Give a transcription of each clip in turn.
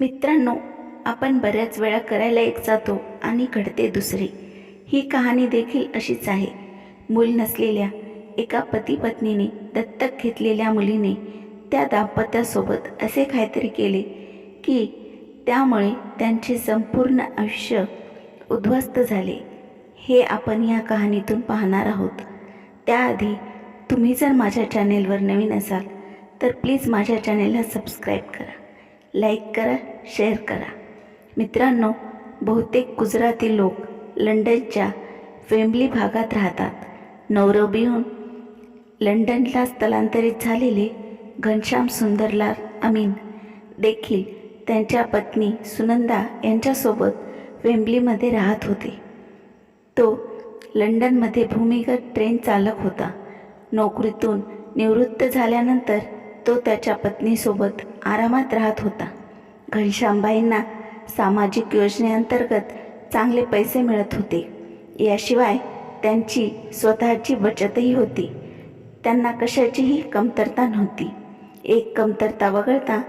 मित्रांनो आपण बऱ्याच वेळा करायला एक जातो आणि घडते दुसरी. ही कहाणी देखील अशीच आहे. मूल नसलेल्या एका पती पत्नीने दत्तक घेतलेल्या मुलीने त्या दाम्पत्यासोबत असे काहीतरी केले की त्यामुळे त्यांचे संपूर्ण आयुष्य उद्ध्वस्त झाले. हे आपण या कहाणीतून पाहणार आहोत. त्याआधी तुम्ही जर माझ्या चॅनेलवर नवीन असाल तर प्लीज माझ्या चॅनेलला सबस्क्राईब करा. लाईक करा शेअर करा. मित्रांनो बहुतेक गुजराती लोक लंडनच्या वेम्बली भागात राहतात. नौरोबीहून लंडनला स्थलांतरित झालेले घनश्याम सुंदरलाल अमीन देखील त्यांच्या पत्नी सुनंदा यांच्यासोबत वेम्बलीमध्ये राहत होते. तो लंडनमध्ये भूमिगत ट्रेन चालक होता. नोकरीतून निवृत्त झाल्यानंतर तो त्याच्या पत्नीसोबत आरामात राहत होता. घनश्यामबाईंना सामाजिक योजनेअंतर्गत चांगले पैसे मिळत होते. याशिवाय त्यांची स्वतःची बचतही होती. त्यांना कशाचीही कमतरता नव्हती. एक कमतरता वगळता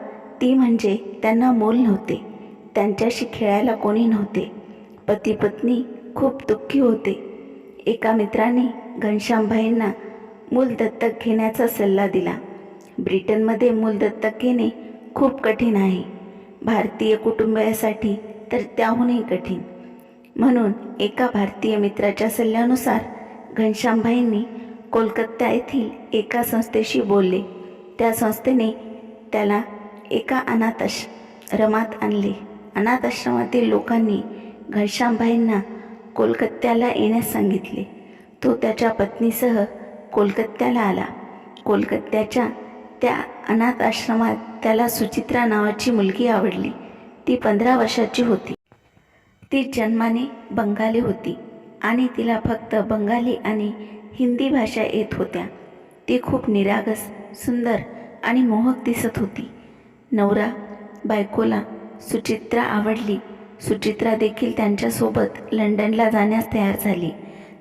ती म्हणजे त्यांना मूल नव्हते. त्यांच्याशी खेळायला कोणी नव्हते. पती पत्नी खूप दुःखी होते. एका मित्राने घनश्यामभाईंना मूल दत्तक घेण्याचा सल्ला दिला. ब्रिटनमध्ये मूल दत्तक घेणे खूप कठीण आहे. भारतीय कुटुंबियासाठी तर त्याहूनही कठीण. म्हणून एका भारतीय मित्राच्या सल्ल्यानुसार घनश्यामभाईंनी कोलकाता येथील एका संस्थेशी बोलले. त्या संस्थेने त्याला एका अनाथ आश्रमात आणले. अनाथ आश्रमातील लोकांनी घनश्यामभाईंना कोलकात्याला येण्यास सांगितले. तो त्याच्या पत्नीसह कोलकात्याला आला. कोलकात्याच्या त्या अनाथ आश्रमात त्याला सुचित्रा नावाची मुलगी आवडली. ती पंधरा वर्षाची होती. ती जन्माने बंगाली होती आणि तिला फक्त बंगाली आणि हिंदी भाषा येत होत्या. ती खूप निरागस सुंदर आणि मोहक दिसत होती. नवरा बायकोला सुचित्रा आवडली. सुचित्रा देखील त्यांच्यासोबत लंडनला जाण्यास तयार झाली.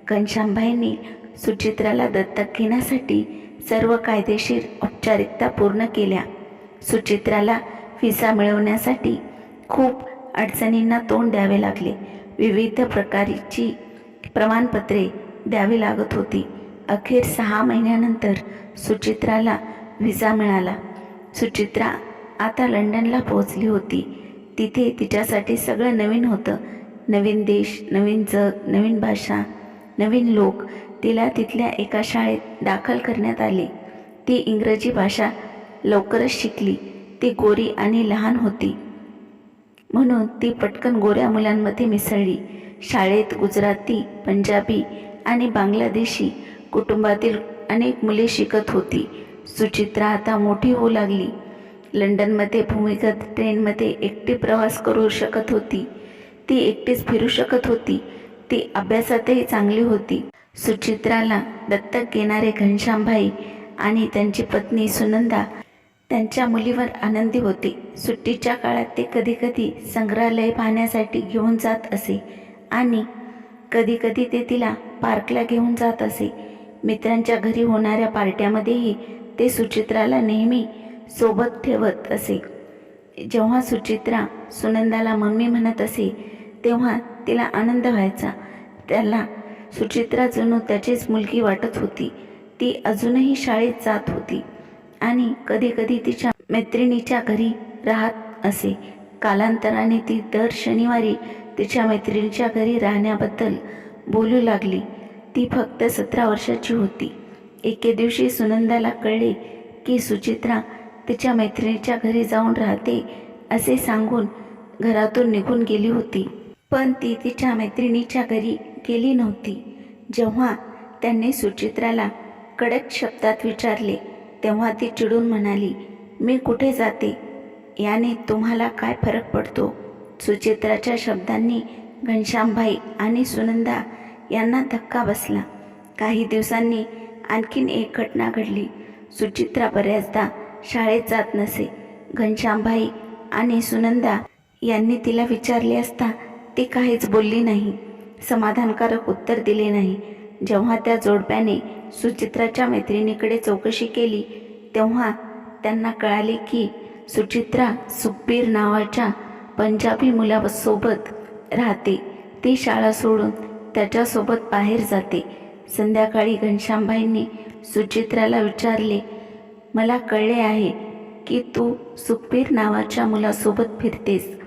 घनश्यामबाईंनी सुचित्राला दत्तक घेण्यासाठी सर्व कायदेशीर औपचारिकता पूर्ण केल्या. सुचित्राला व्हिसा मिळवण्यासाठी खूप अडचणींना तोंड द्यावे लागले. विविध प्रकारची प्रमाणपत्रे द्यावी लागत होती. अखेर सहा महिन्यानंतर सुचित्राला व्हिसा मिळाला. सुचित्रा आता लंडनला पोहोचली होती. तिथे तिच्यासाठी सगळं नवीन होतं. नवीन देश नवीन जग नवीन भाषा नवीन लोक तिला तिथल्या एका शाळेत दाखल करण्यात आले. ती इंग्रजी भाषा लवकरच शिकली. ती गोरी आणि लहान होती. म्हणून ती पटकन गोऱ्या मुलांमध्ये मिसळली. शाळेत गुजराती पंजाबी आणि बांगलादेशी कुटुंबातील अनेक मुले शिकत होती. सुचित्रा आता मोठी होऊ लागली. लंडनमध्ये भूमिगत ट्रेनमध्ये एकटी प्रवास करू शकत होती. ती एकटीच फिरू शकत होती. ती अभ्यासातही चांगली होती. सुचित्राला दत्तक घेणारे घनश्यामभाई आणि त्यांची पत्नी सुनंदा त्यांच्या मुलीवर आनंदी होते. सुट्टीच्या काळात ते कधीकधी संग्रहालय पाहण्यासाठी घेऊन जात असे आणि कधीकधी ते तिला पार्कला घेऊन जात असे. मित्रांच्या घरी होणाऱ्या पार्ट्यामध्येही ते सुचित्राला नेहमी सोबत ठेवत असे. जेव्हा सुचित्रा सुनंदाला मम्मी म्हणत असे तेव्हा तिला आनंद व्हायचा. त्याला सुचित्रा जणू त्याचीच मुलगी वाटत होती. ती अजूनही शाळेत जात होती. आणि कधीकधी तिच्या मैत्रिणीच्या घरी राहत असे. कालांतराने ती दर शनिवारी तिच्या मैत्रिणीच्या घरी राहण्याबद्दल बोलू लागली. ती फक्त सतरा वर्षाची होती. एके दिवशी सुनंदाला कळले की सुचित्रा तिच्या मैत्रिणीच्या घरी जाऊन राहते असे सांगून घरातून निघून गेली होती. पण ती तिच्या मैत्रिणीच्या घरी गेली नव्हती. जेव्हा त्यांनी सुचित्राला कडक शब्दात विचारले. तेव्हा ती चिडून म्हणाली मी कुठे जाते? याने तुम्हाला काय फरक पडतो? सुचित्राच्या शब्दांनी घनश्यामभाई आणि सुनंदा यांना धक्का बसला. काही दिवसांनी आणखीन एक घटना घडली. सुचित्रा बऱ्याचदा शाळेत जात नसे. घनश्यामभाई आणि सुनंदा यांनी तिला विचारले असता ती काहीच बोलली नाही. समाधानकारक उत्तर दिले नाही. जेव्हा त्या जोडप्याने सुचित्राच्या मैत्रिणीकडे चौकशी केली तेव्हा त्यांना कळाले की सुचित्रा सुखबीर नावाच्या पंजाबी मुलासोबत राहते. ती शाळा सोडून त्याच्यासोबत बाहेर जाते. संध्याकाळी घनश्यामबाईंनी सुचित्राला विचारले मला कळले आहे की तू सुखबीर नावाच्या मुलासोबत फिरतेस.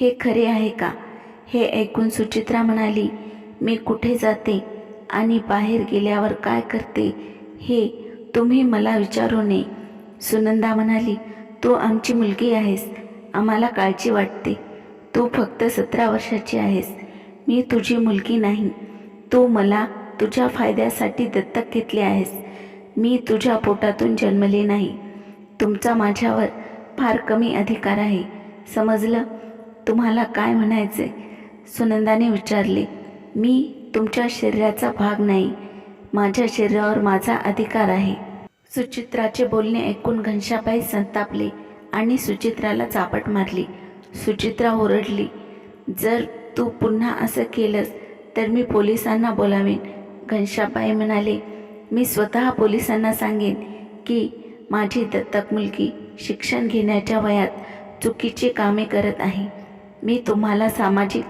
हे खरे आहे का? हे ऐकून सुचित्रा म्हणाली मी कुठे जाते आणि बाहेर गेल्यावर काय करते हे तुम्ही मला विचारू नये. सुनंदा म्हणाली तू आमची मुलगी आहेस आम्हाला काळजी वाटते. तू फक्त सतरा वर्षाची आहेस. मी तुझी मुलगी नाही. तू मला तुझ्या फायद्यासाठी दत्तक घेतले आहेस. मी तुझ्या पोटातून जन्मले नाही. तुमचा माझ्यावर फार कमी अधिकार आहे. समजलं? तुम्हाला काय म्हणायचे सुनंदाने विचारले मी तुमच्या शरीराचा भाग नाही. माझ्या शरीरावर माझा अधिकार आहे. सुचित्राचे बोलणे ऐकून घनशाबाई संतापले आणि सुचित्राला चापट मारली. सुचित्रा ओरडली जर तू पुन्हा असं केलंस तर मी पोलिसांना बोलावेन. घनशाबाई म्हणाले मी स्वतः पोलिसांना सांगेन की माझी दत्तक मुलगी शिक्षण घेण्याच्या वयात चुकीची कामे करत आहे. मी तुम्हाला सामाजिक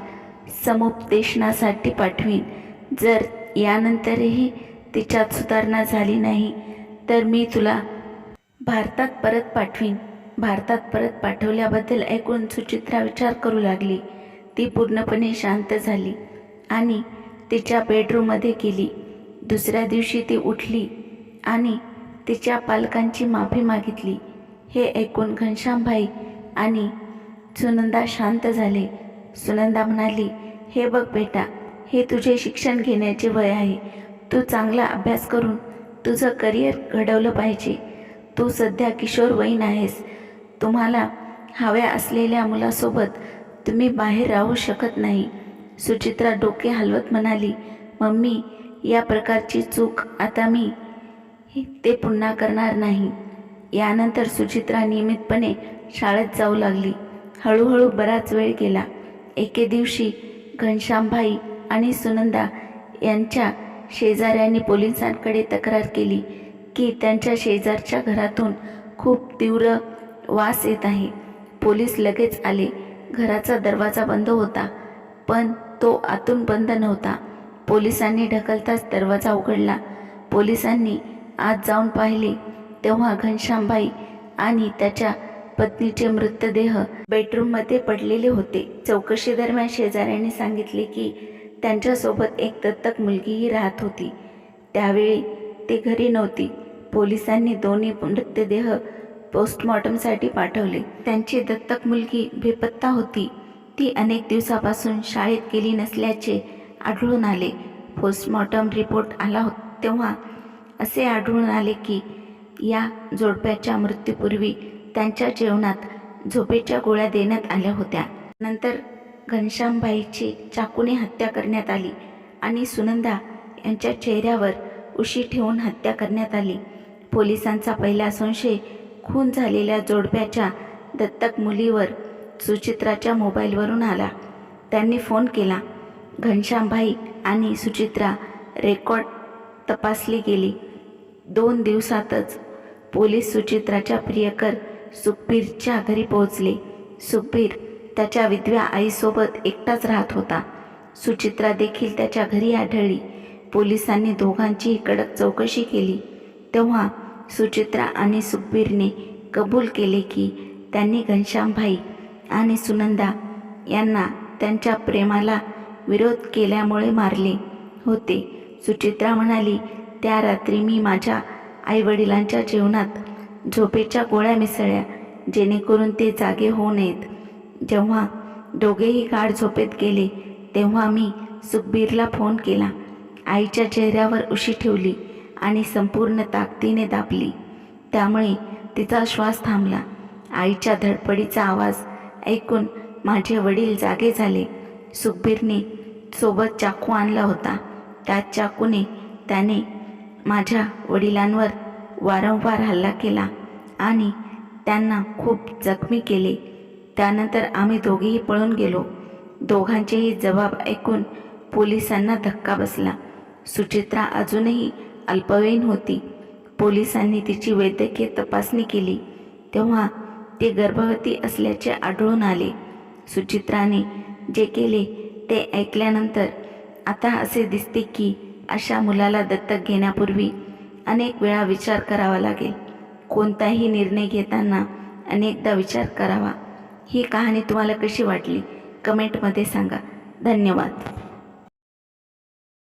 समुपदेशनासाठी पाठवीन. जर यानंतरही तिच्यात सुधारणा झाली नाही तर मी तुला भारतात परत पाठवीन. भारतात परत पाठवल्याबद्दल ऐकून सुचित्रा विचार करू लागली. ती पूर्णपणे शांत झाली आणि तिच्या बेडरूममध्ये गेली. दुसऱ्या दिवशी ती उठली आणि तिच्या पालकांची माफी मागितली. हे ऐकून घनश्यामभाई आणि सुनंदा शांत झाले. सुनंदा म्हणाली हे बघ बेटा हे तुझे शिक्षण घेण्याचे वय आहे. तू चांगला अभ्यास करून तुझं करिअर घडवलं पाहिजे. तू सध्या किशोरवयीन आहेस. तुम्हाला हव्या असलेल्या मुलासोबत तुम्ही बाहेर राहू शकत नाही. सुचित्रा डोके हलवत म्हणाली मम्मी या प्रकारची चूक आता मी ते पुन्हा करणार नाही. यानंतर सुचित्रा नियमितपणे शाळेत जाऊ लागली. हळूहळू बराच वेळ गेला. एके दिवशी घनश्यामभाई आणि सुनंदा यांच्या शेजाऱ्यांनी पोलिसांकडे तक्रार केली की त्यांच्या शेजारच्या घरातून खूप तीव्र वास येत आहे. पोलीस लगेच आले. घराचा दरवाजा बंद होता पण तो आतून बंद नव्हता. पोलिसांनी ढकलताच दरवाजा उघडला. पोलिसांनी आत जाऊन पाहिले तेव्हा घनश्यामबाई आणि त्याच्या पत्नीचे मृतदेह बेडरूममध्ये पडलेले होते. चौकशी दरम्यान शेजाऱ्यांनी सांगितले की त्यांच्यासोबत एक दत्तक मुलगीही राहत होती. त्यावेळी ती घरी नव्हती. पोलिसांनी दोन्ही मृतदेह पोस्टमॉर्टमसाठी पाठवले. त्यांची दत्तक मुलगी बेपत्ता होती. ती अनेक दिवसापासून शाळेत गेली नसल्याचे आढळून आले. पोस्टमॉर्टम रिपोर्ट आला हो तेव्हा असे आढळून आले की या जोडप्याच्या मृत्यूपूर्वी त्यांच्या जेवणात झोपेच्या गोळ्या देण्यात आल्या होत्या. नंतर घनश्यामबाईची चाकूने हत्या करण्यात आली आणि सुनंदा यांच्या चेहऱ्यावर उशी ठेवून हत्या करण्यात आली. पोलिसांचा पहिला संशय खून झालेल्या जोडप्याच्या दत्तक मुलीवर सुचित्राच्या मोबाईलवरून आला. त्यांनी फोन केला. घनश्यामभाई आणि सुचित्रा रेकॉर्ड तपासली गेली. दोन दिवसातच पोलीस सुचित्राच्या प्रियकर सुखबीरच्या घरी पोहोचले. सुखबीर त्याच्या विधव्या आईसोबत एकटाच राहत होता. सुचित्रा देखील त्याच्या घरी आढळली. पोलिसांनी दोघांचीही कडक चौकशी केली. तेव्हा सुचित्रा आणि सुखबीरने कबूल केले की त्यांनी घनश्यामभाई आणि सुनंदा यांना त्यांच्या प्रेमाला विरोध केल्यामुळे मारले होते. सुचित्रा म्हणाली त्या रात्री मी माझ्या आईवडिलांच्या जेवणात झोपेच्या गोळ्या मिसळल्या जेणेकरून ते जागे होऊ नयेत. जेव्हा दोघेही गाढ झोपेत गेले तेव्हा मी सुखबीरला फोन केला. आईच्या चेहऱ्यावर उशी ठेवली आणि संपूर्ण ताकदीने दाबली. त्यामुळे तिचा श्वास थांबला. आईच्या धडपडीचा आवाज ऐकून माझे वडील जागे झाले. सुखबीरने सोबत चाकू आणला होता. त्या चाकूने त्याने माझ्या वडिलांवर वारंवार हल्ला केला आणि त्यांना खूप जखमी केले. त्यानंतर आम्ही दोघेही पळून गेलो. दोघांचेही जबाब ऐकून पोलिसांना धक्का बसला. सुचित्रा अजूनही अल्पवयीन होती. पोलिसांनी तिची वैद्यकीय तपासणी केली. तेव्हा ती गर्भवती असल्याचे आढळून आले. सुचित्राने जे केले ते ऐकल्यानंतर आता असे दिसते की अशा मुलाला दत्तक घेण्यापूर्वी अनेक वेळा विचार करावा लागेल. कोणताही निर्णय घेताना अनेकदा विचार करावा. ही कहाणी तुम्हाला कशी वाटली? कमेंटमध्ये सांगा. धन्यवाद.